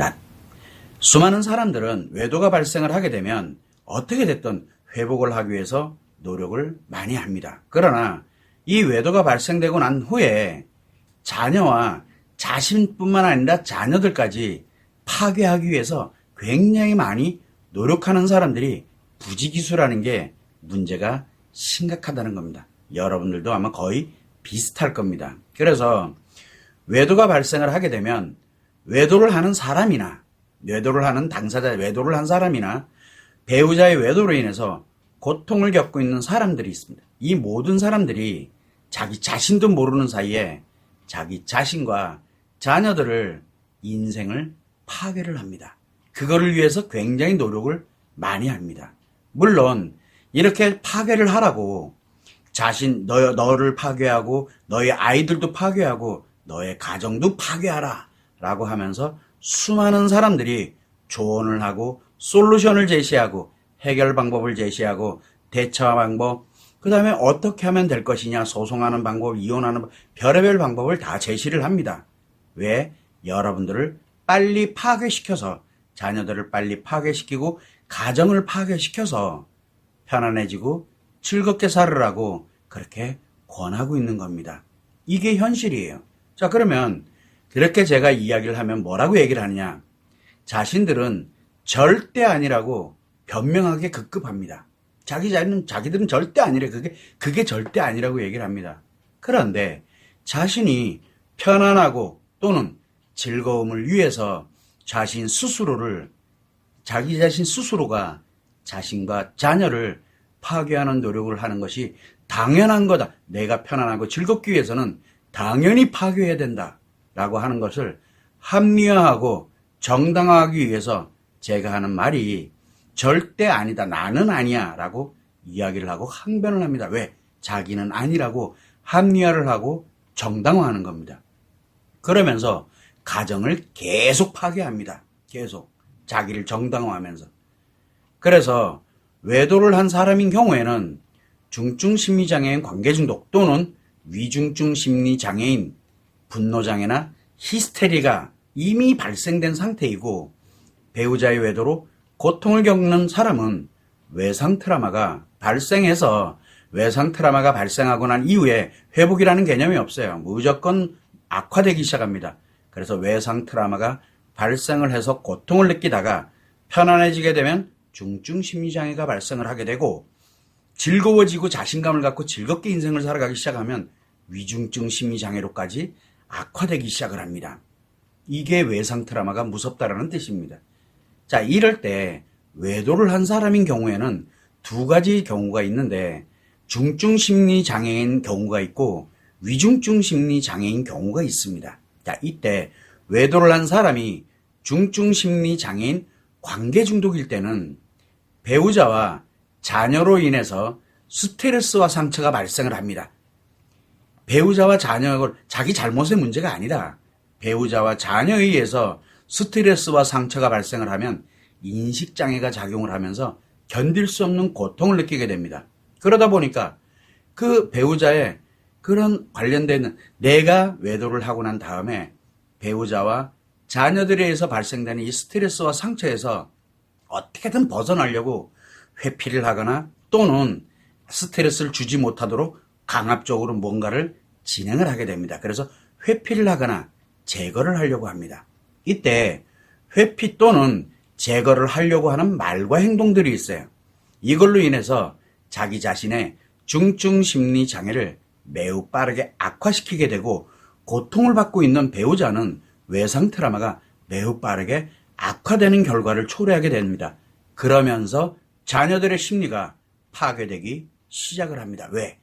자, 수많은 사람들은 외도가 발생을 하게 되면 어떻게 됐든 회복을 하기 위해서 노력을 많이 합니다. 그러나 이 외도가 발생되고 난 후에 자녀와 자신뿐만 아니라 자녀들까지 파괴하기 위해서 굉장히 많이 노력하는 사람들이 부지기수라는 게 문제가 심각하다는 겁니다. 여러분들도 아마 거의 비슷할 겁니다. 그래서 외도가 발생을 하게 되면 외도를 하는 사람이나 외도를 하는 당사자, 외도를 한 사람이나 배우자의 외도로 인해서 고통을 겪고 있는 사람들이 있습니다. 이 모든 사람들이 자기 자신도 모르는 사이에 자기 자신과 자녀들을 인생을 파괴를 합니다. 그거를 위해서 굉장히 노력을 많이 합니다. 물론 이렇게 파괴를 하라고 자신 너 너를 파괴하고 너의 아이들도 파괴하고 너의 가정도 파괴하라 라고 하면서 수많은 사람들이 조언을 하고 솔루션을 제시하고 해결 방법을 제시하고 대처 방법 그 다음에 어떻게 하면 될 것이냐 소송하는 방법 이혼하는 방- 별의별 방법을 다 제시를 합니다. 왜? 여러분들을 빨리 파괴시켜서 자녀들을 빨리 파괴시키고 가정을 파괴시켜서 편안해지고 즐겁게 살으라고 그렇게 권하고 있는 겁니다. 이게 현실이에요. 자, 그러면 그렇게 제가 이야기를 하면 뭐라고 얘기를 하느냐? 자신들은 절대 아니라고 변명하게 급급합니다. 자기 자는 자기들은 절대 아니래. 그게 그게 절대 아니라고 얘기를 합니다. 그런데 자신이 편안하고 또는 즐거움을 위해서 자신 스스로를 자기 자신 스스로가 자신과 자녀를 파괴하는 노력을 하는 것이 당연한 거다. 내가 편안하고 즐겁기 위해서는 당연히 파괴해야 된다. 라고 하는 것을 합리화하고 정당화하기 위해서 제가 하는 말이 절대 아니다. 나는 아니야. 라고 이야기를 하고 항변을 합니다. 왜? 자기는 아니라고 합리화를 하고 정당화하는 겁니다. 그러면서 가정을 계속 파괴합니다. 계속. 자기를 정당화하면서. 그래서 외도를 한 사람인 경우에는 중증 심리장애인 관계 중독 또는 위중증 심리장애인 분노장애나 히스테리가 이미 발생된 상태이고 배우자의 외도로 고통을 겪는 사람은 외상 트라마가 발생해서 외상 트라마가 발생하고 난 이후에 회복이라는 개념이 없어요. 무조건 악화되기 시작합니다. 그래서 외상 트라마가 발생을 해서 고통을 느끼다가 편안해지게 되면 중증 심리장애가 발생을 하게 되고 즐거워지고 자신감을 갖고 즐겁게 인생을 살아가기 시작하면 위중증 심리장애로까지 악화되기 시작을 합니다. 이게 외상 트라마가 무섭다라는 뜻입니다. 자, 이럴 때 외도를 한 사람인 경우에는 두 가지 경우가 있는데 중증 심리 장애인 경우가 있고 위중증 심리 장애인 경우가 있습니다. 자, 이때 외도를 한 사람이 중증 심리 장애인 관계 중독일 때는 배우자와 자녀로 인해서 스트레스와 상처가 발생을 합니다. 배우자와 자녀를 자기 잘못의 문제가 아니라 배우자와 자녀에 의해서 스트레스와 상처가 발생을 하면 인식장애가 작용을 하면서 견딜 수 없는 고통을 느끼게 됩니다. 그러다 보니까 그 배우자의 그런 관련된 내가 외도를 하고 난 다음에 배우자와 자녀들에 의해서 발생되는 이 스트레스와 상처에서 어떻게든 벗어나려고 회피를 하거나 또는 스트레스를 주지 못하도록 강압적으로 뭔가를 진행을 하게 됩니다. 그래서 회피를 하거나 제거를 하려고 합니다. 이때 회피 또는 제거를 하려고 하는 말과 행동들이 있어요. 이걸로 인해서 자기 자신의 중증 심리 장애를 매우 빠르게 악화시키게 되고 고통을 받고 있는 배우자는 외상 트라마가 매우 빠르게 악화되는 결과를 초래하게 됩니다. 그러면서 자녀들의 심리가 파괴되기 시작을 합니다. 왜?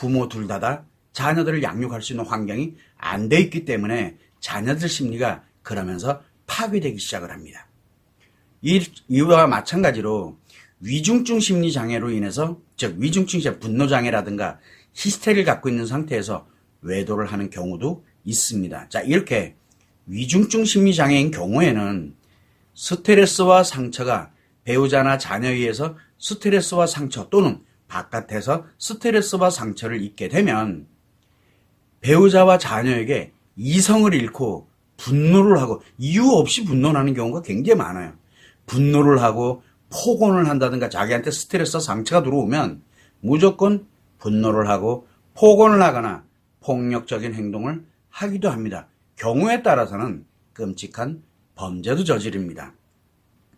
부모 둘 다 다 자녀들을 양육할 수 있는 환경이 안 돼 있기 때문에 자녀들 심리가 그러면서 파괴되기 시작을 합니다. 이, 이와 마찬가지로 위중증 심리 장애로 인해서 즉 위중증 심 분노 장애라든가 히스테리를 갖고 있는 상태에서 외도를 하는 경우도 있습니다. 자, 이렇게 위중증 심리 장애인 경우에는 스트레스와 상처가 배우자나 자녀에 의해서 스트레스와 상처 또는 바깥에서 스트레스와 상처를 입게 되면 배우자와 자녀에게 이성을 잃고 분노를 하고 이유 없이 분노하는 경우가 굉장히 많아요. 분노를 하고 폭언을 한다든가 자기한테 스트레스 상처가 들어오면 무조건 분노를 하고 폭언을 하거나 폭력적인 행동을 하기도 합니다. 경우에 따라서는 끔찍한 범죄도 저지릅니다.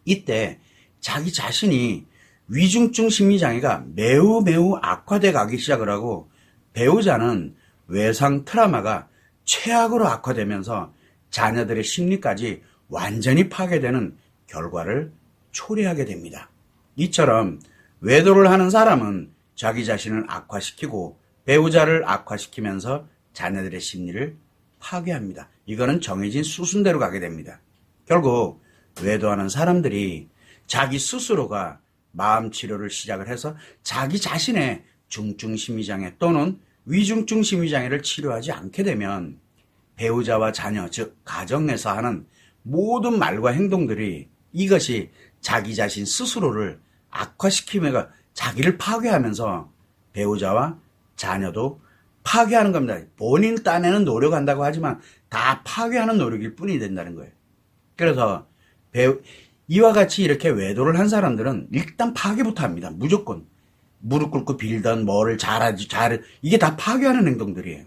이때 자기 자신이 위중증 심리장애가 매우 매우 악화돼 가기 시작을 하고 배우자는 외상 트라마가 최악으로 악화되면서 자녀들의 심리까지 완전히 파괴되는 결과를 초래하게 됩니다. 이처럼 외도를 하는 사람은 자기 자신을 악화시키고 배우자를 악화시키면서 자녀들의 심리를 파괴합니다. 이거는 정해진 수순대로 가게 됩니다. 결국 외도하는 사람들이 자기 스스로가 마음 치료를 시작을 해서 자기 자신의 중증 심리장애 또는 위중증 심리장애를 치료하지 않게 되면 배우자와 자녀, 즉 가정에서 하는 모든 말과 행동들이 이것이 자기 자신 스스로를 악화시키며 자기를 파괴하면서 배우자와 자녀도 파괴하는 겁니다. 본인 딴에는 노력한다고 하지만 다 파괴하는 노력일 뿐이 된다는 거예요. 그래서 배우, 이와 같이 이렇게 외도를 한 사람들은 일단 파괴부터 합니다. 무조건. 무릎 꿇고 빌던 뭐를 잘하지, 잘, 이게 다 파괴하는 행동들이에요.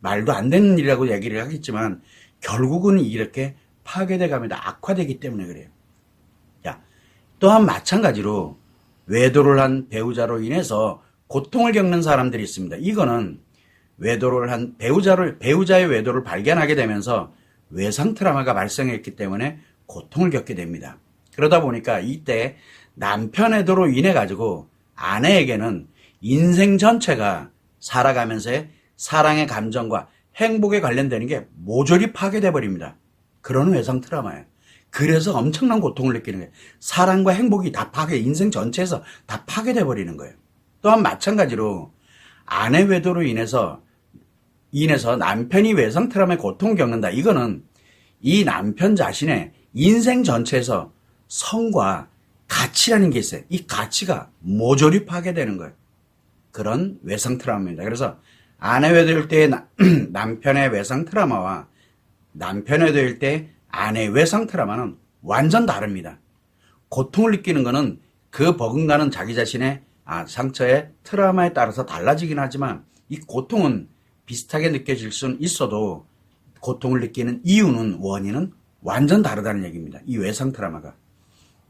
말도 안 되는 일이라고 얘기를 하겠지만 결국은 이렇게 파괴돼 갑니다. 악화되기 때문에 그래요. 자, 또한 마찬가지로 외도를 한 배우자로 인해서 고통을 겪는 사람들이 있습니다. 이거는 외도를 한 배우자를 배우자의 외도를 발견하게 되면서 외상 트라우마가 발생했기 때문에 고통을 겪게 됩니다. 그러다 보니까 이때 남편의 도로 인해 가지고 아내에게는 인생 전체가 살아가면서의 사랑의 감정과 행복에 관련되는 게 모조리 파괴돼 버립니다. 그런 외상 트라우마예요. 그래서 엄청난 고통을 느끼는 거예요. 사랑과 행복이 다 파괴, 인생 전체에서 다 파괴돼 버리는 거예요. 또한 마찬가지로 아내 외도로 인해서 인해서 남편이 외상 트라우마에 고통을 겪는다. 이거는 이 남편 자신의 인생 전체에서 성과 가치라는 게 있어요. 이 가치가 모조리 파괴되는 거예요. 그런 외상 트라우마입니다. 그래서 아내 외도일 때 남편의 외상 트라우마와 남편 외도일 때 아내의 외상 트라우마는 완전 다릅니다. 고통을 느끼는 것은 그 버금가는 자기 자신의 아, 상처의 트라우마에 따라서 달라지긴 하지만 이 고통은 비슷하게 느껴질 수는 있어도 고통을 느끼는 이유는 원인은 완전 다르다는 얘기입니다. 이 외상 트라우마가.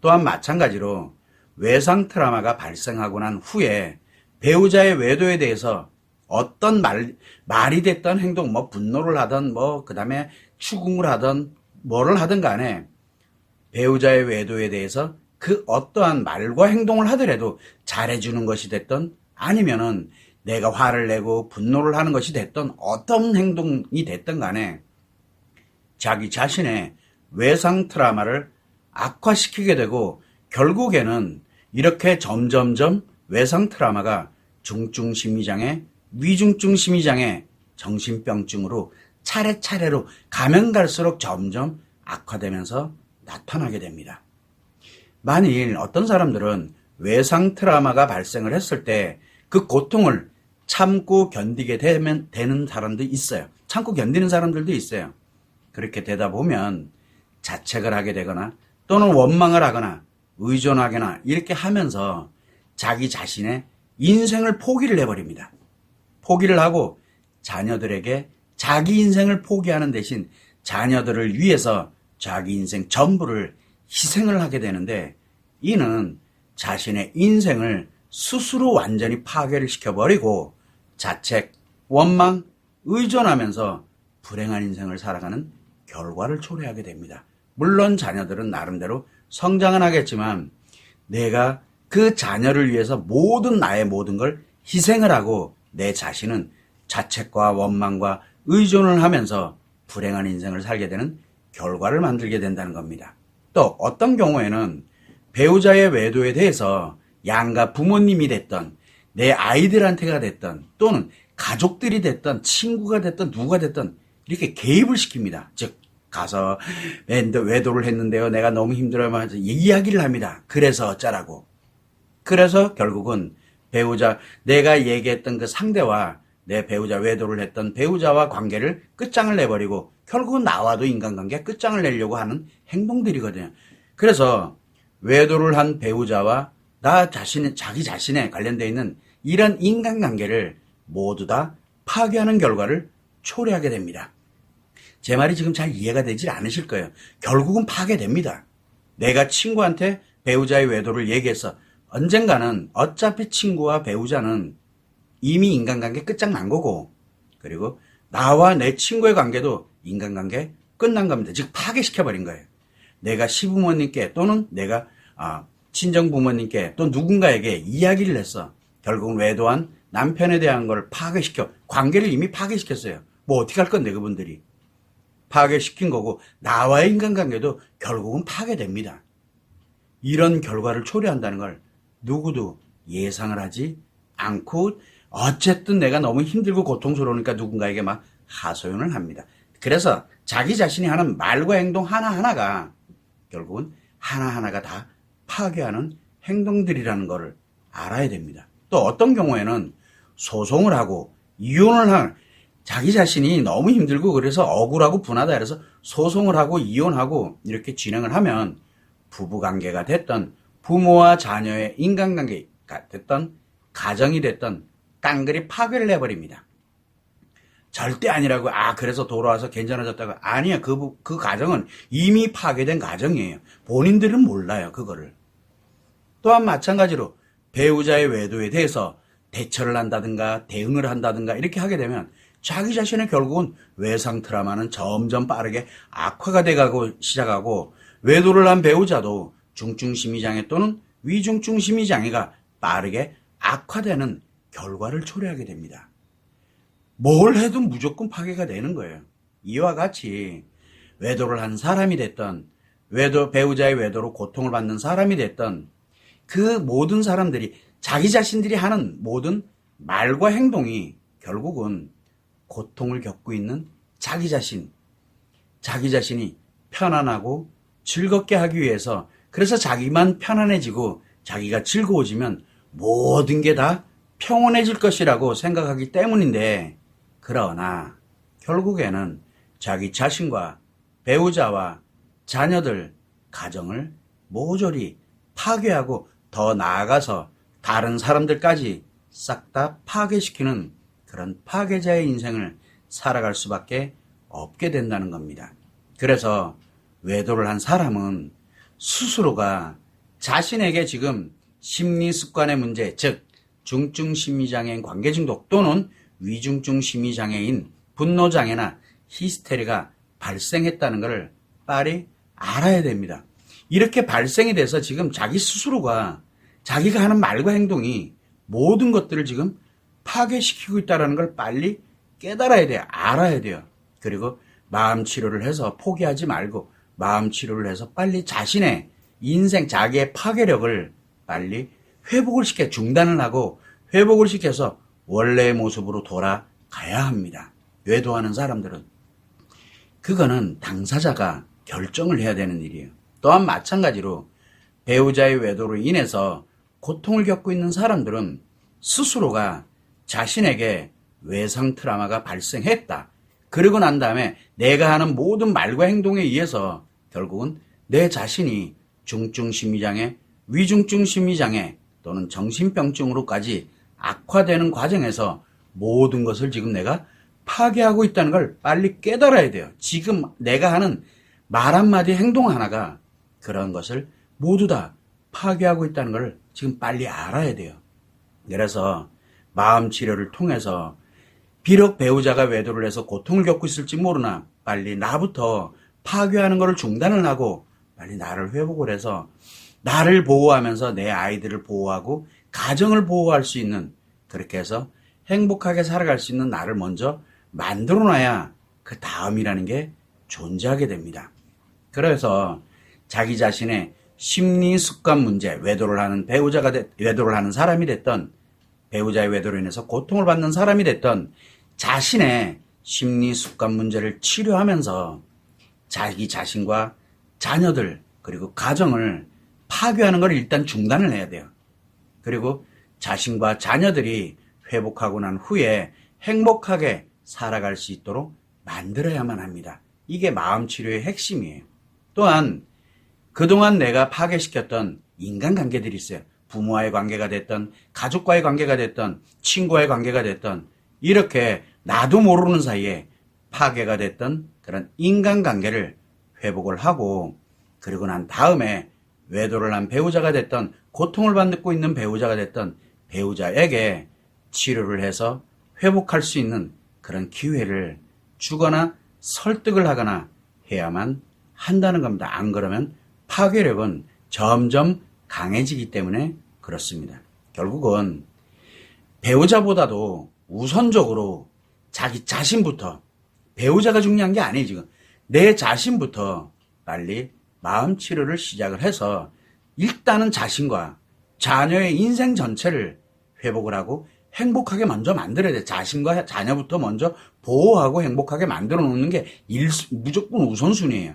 또한 마찬가지로 외상 트라우마가 발생하고 난 후에 배우자의 외도에 대해서 어떤 말, 말이 됐던 행동, 뭐 분노를 하던, 뭐, 그 다음에 추궁을 하던, 뭐를 하든 간에 배우자의 외도에 대해서 그 어떠한 말과 행동을 하더라도 잘해주는 것이 됐던 아니면은 내가 화를 내고 분노를 하는 것이 됐던 어떤 행동이 됐던 간에 자기 자신의 외상 트라우마를 악화시키게 되고 결국에는 이렇게 점점점 외상 트라우마가 중증 심리장애, 위중증 심리장애, 정신병증으로 차례차례로 가면 갈수록 점점 악화되면서 나타나게 됩니다. 만일 어떤 사람들은 외상 트라우마가 발생을 했을 때 그 고통을 참고 견디게 되면 되는 사람도 있어요. 참고 견디는 사람들도 있어요. 그렇게 되다 보면 자책을 하게 되거나 또는 원망을 하거나 의존하거나 이렇게 하면서 자기 자신의 인생을 포기를 해버립니다. 포기를 하고 자녀들에게 자기 인생을 포기하는 대신 자녀들을 위해서 자기 인생 전부를 희생을 하게 되는데 이는 자신의 인생을 스스로 완전히 파괴를 시켜버리고 자책, 원망, 의존하면서 불행한 인생을 살아가는 결과를 초래하게 됩니다. 물론 자녀들은 나름대로 성장은 하겠지만 내가 그 자녀를 위해서 모든 나의 모든 걸 희생을 하고 내 자신은 자책과 원망과 의존을 하면서 불행한 인생을 살게 되는 결과를 만들게 된다는 겁니다. 또 어떤 경우에는 배우자의 외도에 대해서 양가 부모님이 됐던 내 아이들한테가 됐던 또는 가족들이 됐던 친구가 됐던 누가 됐던 이렇게 개입을 시킵니다. 즉 가서 외도를 했는데요. 내가 너무 힘들어요. 하면서 이야기를 합니다. 그래서 어쩌라고. 그래서 결국은 배우자 내가 얘기했던 그 상대와 내 배우자 외도를 했던 배우자와 관계를 끝장을 내버리고 결국은 나와도 인간관계 끝장을 내려고 하는 행동들이거든요. 그래서 외도를 한 배우자와 나 자신의 자기 자신에 관련되어 있는 이런 인간관계를 모두 다 파괴하는 결과를 초래하게 됩니다. 제 말이 지금 잘 이해가 되질 않으실 거예요. 결국은 파괴됩니다. 내가 친구한테 배우자의 외도를 얘기해서 언젠가는 어차피 친구와 배우자는 이미 인간관계 끝장난 거고 그리고 나와 내 친구의 관계도 인간관계 끝난 겁니다. 즉 파괴시켜버린 거예요. 내가 시부모님께 또는 내가 아, 친정 부모님께 또 누군가에게 이야기를 했어. 결국은 외도한 남편에 대한 걸 파괴시켜 관계를 이미 파괴시켰어요. 뭐 어떻게 할 건데 그분들이 파괴시킨 거고 나와의 인간관계도 결국은 파괴됩니다. 이런 결과를 초래한다는 걸 누구도 예상을 하지 않고 어쨌든 내가 너무 힘들고 고통스러우니까 누군가에게 막 하소연을 합니다. 그래서 자기 자신이 하는 말과 행동 하나하나가 결국은 하나하나가 다 파괴하는 행동들이라는 것을 알아야 됩니다. 또 어떤 경우에는 소송을 하고 이혼을 한 자기 자신이 너무 힘들고 그래서 억울하고 분하다 그래서 소송을 하고 이혼하고 이렇게 진행을 하면 부부관계가 됐던 부모와 자녀의 인간관계가 됐던 가정이 됐던 깡그리 파괴를 해버립니다. 절대 아니라고 아 그래서 돌아와서 괜찮아졌다고 아니야 그, 그 가정은 이미 파괴된 가정이에요. 본인들은 몰라요 그거를. 또한 마찬가지로 배우자의 외도에 대해서 대처를 한다든가 대응을 한다든가 이렇게 하게 되면 자기 자신의 결국은 외상 트라마는 점점 빠르게 악화가 돼가고 시작하고 외도를 한 배우자도 중증 심리장애 또는 위중증 심리장애가 빠르게 악화되는 결과를 초래하게 됩니다. 뭘 해도 무조건 파괴가 되는 거예요. 이와 같이 외도를 한 사람이 됐던 외도 배우자의 외도로 고통을 받는 사람이 됐던 그 모든 사람들이 자기 자신들이 하는 모든 말과 행동이 결국은 고통을 겪고 있는 자기 자신, 자기 자신이 편안하고 즐겁게 하기 위해서 그래서 자기만 편안해지고 자기가 즐거워지면 모든 게 다 평온해질 것이라고 생각하기 때문인데 그러나 결국에는 자기 자신과 배우자와 자녀들, 가정을 모조리 파괴하고 더 나아가서 다른 사람들까지 싹 다 파괴시키는 그런 파괴자의 인생을 살아갈 수밖에 없게 된다는 겁니다. 그래서 외도를 한 사람은 스스로가 자신에게 지금 심리 습관의 문제, 즉 중증 심리 장애인 관계 중독 또는 위중증 심리 장애인 분노 장애나 히스테리가 발생했다는 것을 빨리 알아야 됩니다. 이렇게 발생이 돼서 지금 자기 스스로가 자기가 하는 말과 행동이 모든 것들을 지금 파괴시키고 있다는 걸 빨리 깨달아야 돼요. 알아야 돼요. 그리고 마음 치료를 해서 포기하지 말고 마음 치료를 해서 빨리 자신의 인생 자기의 파괴력을 빨리 회복을 시켜 중단을 하고 회복을 시켜서 원래의 모습으로 돌아가야 합니다. 외도하는 사람들은 그거는 당사자가 결정을 해야 되는 일이에요. 또한 마찬가지로 배우자의 외도로 인해서 고통을 겪고 있는 사람들은 스스로가 자신에게 외상 트라마가 발생했다. 그러고 난 다음에 내가 하는 모든 말과 행동에 의해서 결국은 내 자신이 중증 심리장애, 위중증 심리장애 또는 정신병증으로까지 악화되는 과정에서 모든 것을 지금 내가 파괴하고 있다는 걸 빨리 깨달아야 돼요. 지금 내가 하는 말 한마디 행동 하나가 그런 것을 모두 다 파괴하고 있다는 걸 지금 빨리 알아야 돼요. 그래서 마음 치료를 통해서 비록 배우자가 외도를 해서 고통을 겪고 있을지 모르나 빨리 나부터 파괴하는 것을 중단을 하고 빨리 나를 회복을 해서 나를 보호하면서 내 아이들을 보호하고 가정을 보호할 수 있는 그렇게 해서 행복하게 살아갈 수 있는 나를 먼저 만들어 놔야 그 다음이라는 게 존재하게 됩니다. 그래서 자기 자신의 심리 습관 문제, 외도를 하는 배우자가 됐, 외도를 하는 사람이 됐던 배우자의 외도로 인해서 고통을 받는 사람이 됐던 자신의 심리 습관 문제를 치료하면서 자기 자신과 자녀들 그리고 가정을 파괴하는 걸 일단 중단을 해야 돼요. 그리고 자신과 자녀들이 회복하고 난 후에 행복하게 살아갈 수 있도록 만들어야만 합니다. 이게 마음 치료의 핵심이에요. 또한 그동안 내가 파괴시켰던 인간관계들이 있어요. 부모와의 관계가 됐던 가족과의 관계가 됐던 친구와의 관계가 됐던 이렇게 나도 모르는 사이에 파괴가 됐던 그런 인간관계를 회복을 하고 그리고 난 다음에 외도를 한 배우자가 됐던 고통을 받고 있는 배우자가 됐던 배우자에게 치료를 해서 회복할 수 있는 그런 기회를 주거나 설득을 하거나 해야만 한다는 겁니다. 안 그러면 파괴력은 점점 강해지기 때문에 그렇습니다. 결국은 배우자보다도 우선적으로 자기 자신부터 배우자가 중요한 게 아니에요, 지금. 내 자신부터 빨리 마음 치료를 시작을 해서 일단은 자신과 자녀의 인생 전체를 회복을 하고 행복하게 먼저 만들어야 돼. 자신과 자녀부터 먼저 보호하고 행복하게 만들어 놓는 게 일, 무조건 우선순위예요.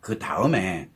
그 다음에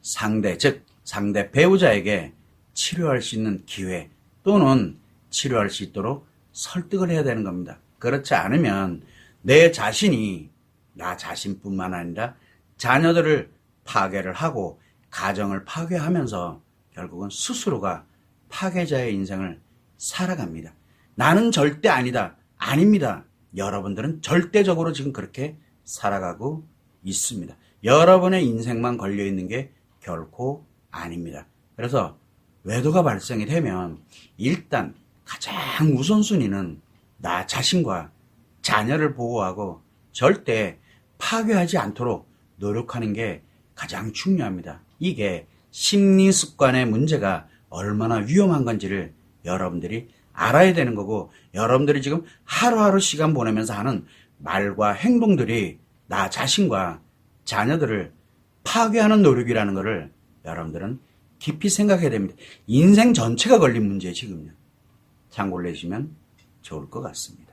상대, 즉, 상대 배우자에게 치료할 수 있는 기회 또는 치료할 수 있도록 설득을 해야 되는 겁니다. 그렇지 않으면 내 자신이 나 자신뿐만 아니라 자녀들을 파괴를 하고 가정을 파괴하면서 결국은 스스로가 파괴자의 인생을 살아갑니다. 나는 절대 아니다. 아닙니다. 여러분들은 절대적으로 지금 그렇게 살아가고 있습니다. 여러분의 인생만 걸려 있는 게 결코 아닙니다. 그래서 외도가 발생이 되면 일단 가장 우선순위는 나 자신과 자녀를 보호하고 절대 파괴하지 않도록 노력하는 게 가장 중요합니다. 이게 심리 습관의 문제가 얼마나 위험한 건지를 여러분들이 알아야 되는 거고 여러분들이 지금 하루하루 시간 보내면서 하는 말과 행동들이 나 자신과 자녀들을 파괴하는 노력이라는 것을 여러분들은 깊이 생각해야 됩니다. 인생 전체가 걸린 문제예요, 지금요. 참고를 해주시면 좋을 것 같습니다.